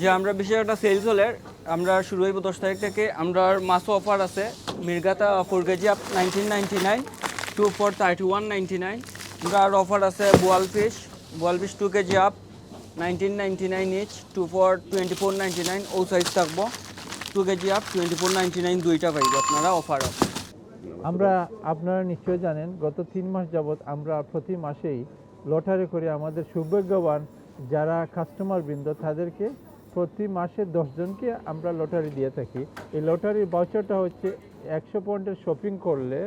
যে আমরা বিশেষ একটা সেলস হলে আমরা শুরু হইব দশ তারিখ থেকে। আমরা মাছও অফার আছে, মির্গাতা four KG up nineteen ninety nine two for thirty one ninety nine আমরা আর অফার আছে বোয়াল ফিশ বোয়াল fish two KG up nineteen ninety nine each two for twenty four ninety nine O size থাকব two KG up twenty four ninety nine দুইটা পাইব আপনারা offer আছে আমরা, আপনারা নিশ্চয় জানেন, গত তিন মাস যাবৎ আমরা প্রতি মাসেই লটারি করে আমাদের সৌভাগ্যবান যারা কাস্টমার বৃন্দ, তাদেরকে প্রতি মাসে দশজনকে আমরা লটারি দিয়ে থাকি। এই লটারির বাউচারটা হচ্ছে একশো পয়েন্টের শপিং করলে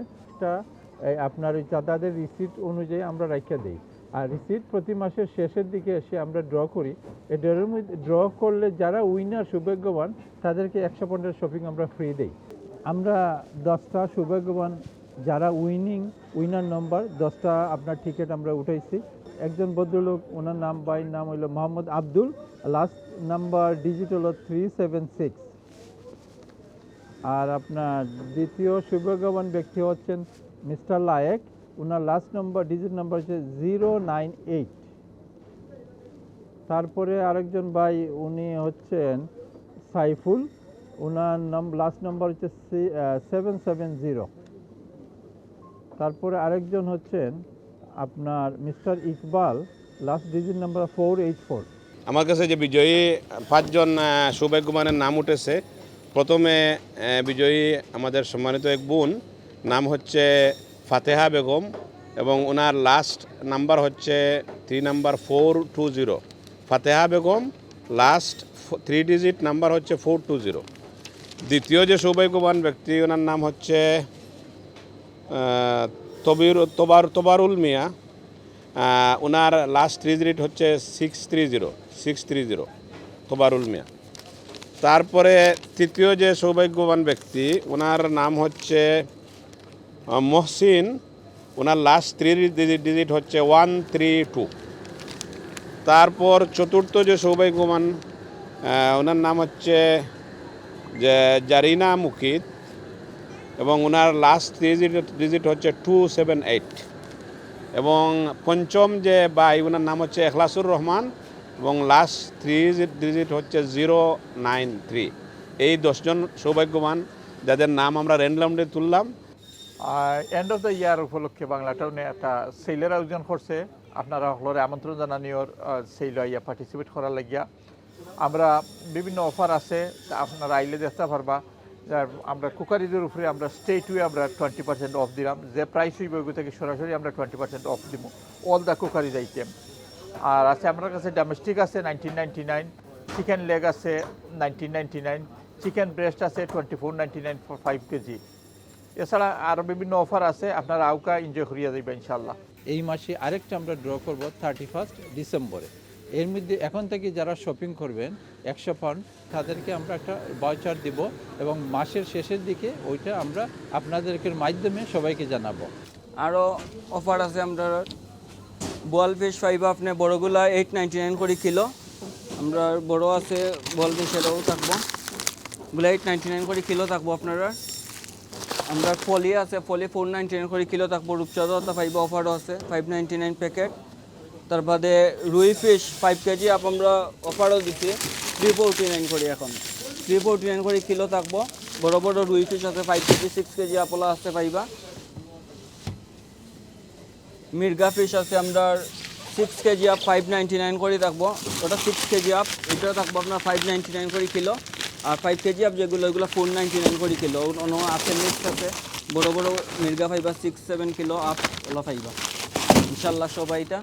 এই আপনার ওই তাদের রিসিট অনুযায়ী আমরা রাখিয়ে দিই। আর রিসিট প্রতি মাসের শেষের দিকে এসে আমরা ড্র করি। এই ড্রের মধ্যে ড্র করলে যারা উইনার সৌভাগ্যবান, তাদেরকে একশো পয়েন্টের শপিং আমরা ফ্রি দিই। আমরা দশটা সৌভাগ্যবান যারা উইনিং উইনার নম্বর দশটা আপনার টিকিট আমরা উঠাইছি। একজন ভদ্রলোক, ওনার নাম বাইর নাম হইল Mohammad Abdul last number digit হলো থ্রি সেভেন সিক্স আর আপনার দ্বিতীয় সৌভাগ্যবান ব্যক্তি হচ্ছেন মিস্টার লায়েক, ওনার লাস্ট নম্বর ডিজিট নাম্বার হচ্ছে জিরো নাইন এইট তারপরে আরেকজন ভাই, উনি হচ্ছেন সাইফুল, ওনার নাম লাস্ট নাম্বার হচ্ছে সেভেন সেভেন জিরো তারপরে আরেকজন হচ্ছেন আপনার mister Iqbal last digit number four eight four আমার কাছে যে বিজয়ী পাঁচজন সৌভাগ্যবানের নাম উঠেছে, প্রথমে বিজয়ী আমাদের সম্মানিত এক বোন, নাম হচ্ছে ফাতেহা বেগম এবং ওনার লাস্ট নাম্বার হচ্ছে three number four two zero Fateha Begum last three digit number হচ্ছে ফোর টু জিরো দ্বিতীয় যে সৌভাগ্যবান ব্যক্তি, ওনার নাম হচ্ছে তবির, তোবার, তোবারুল মিয়া ওনার লাস্ট থ্রি ডিজিট হচ্ছে six three zero six three zero Tobarul Mia. তারপরে তৃতীয় যে সৌভাগ্যবান ব্যক্তি ওনার নাম হচ্ছে মহসিন ওনার লাস্ট থ্রি ডিজিট হচ্ছে ওয়ান থ্রি টু তারপর চতুর্থ যে সৌভাগ্যবান ওনার নাম হচ্ছে, যে, জারিনা মুকিত এবং ওনার লাস্ট ডিজিট ডিজিট হচ্ছে টু সেভেন এইট এবং পঞ্চম যে বাই ওনার নাম হচ্ছে এখলাসুর রহমান এবং লাস্ট থ্রি ডিজিট হচ্ছে জিরো নাইন থ্রি এই দশজন সৌভাগ্যবান, যাদের নাম আমরা র্যান্ডলামলি তুললাম। এন্ড অফ দ্য ইয়ার উপলক্ষে বাংলা টাউনে একটা সেলের আয়োজন করছে। আপনারা হলরে আমন্ত্রণ জানানিওর সেল ইয়া পার্টিসিপেট করার লাগিয়া। আমরা বিভিন্ন অফার আছে আপনারা আইলে দেখতে পারবা। আমরা কুকারিদের উপরে আমরা স্টেটুয়ে আমরা টোয়েন্টি পার্সেন্ট অফ দিলাম। যে প্রাইস হইব থেকে সরাসরি আমরা টোয়েন্টি পার্সেন্ট অফ দিব অল দ্য কুকারিজ আইটেম আর আছে আমার কাছে ডোমেস্টিক আছে nineteen ninety nine chicken leg আছে nineteen ninety nine chicken breast আছে twenty four ninety nine for five KG এছাড়া আরও বিভিন্ন অফার আছে, আপনারা আউকা এনজয় করিয়া যাইবা ইনশাল্লাহ এই মাসে আরেকটা আমরা ড্র করব থার্টি ফার্স্ট ডিসেম্বরে এর মধ্যে এখন থেকে যারা শপিং করবেন, একশো পাউন্ড তাদেরকে আমরা একটা বাউচার দিব এবং মাসের শেষের দিকে ওইটা আমরা আপনাদেরকে মাধ্যমে সবাইকে জানাব। আরও অফার আছে আমরা। বল ফিশ ফাইভ আপনি বড়গুলা এইট নাইনটি নাইন করে কিলো। আমরা বড় আছে, বল ফিশেরও থাকব। গুলো এইট নাইনটি নাইন করে কিলো থাকব আপনারা। আমরা ফলি আছে ফলি ফোর নাইনটি নাইন করে কিলো থাকব। রূপচাঁদও ফাইভ অফারও আছে ফাইভ নাইনটি নাইন প্যাকেট তার বাদে রুই ফিশ ফাইভ কেজি আপ আমরা অফারও দিচ্ছি থ্রি ফোরটি নাইন করি এখন। থ্রি ফোরটি নাইন করে কিলো থাকব। বড় বড় রুই ফিশ আছে ফাইভ কেজি সিক্স কেজি আপলা আসতে পাইবা। মির্গা ফিশ আছে আমরা six KG up five ninety nine করে থাকব। ওটা সিক্স কেজি আপ এটা থাকব আপনার ফাইভ নাইনটি নাইন করে কিলো আর ফাইভ কেজি আপ যেগুলো ওইগুলো ফোর নাইনটি নাইন করে কিলো অন্য আছে মিক্স আছে। বড় বড় মির্গা ফাইবা six seven kilo up OLA ফাইবা ইনশাল্লাহ সবাইটা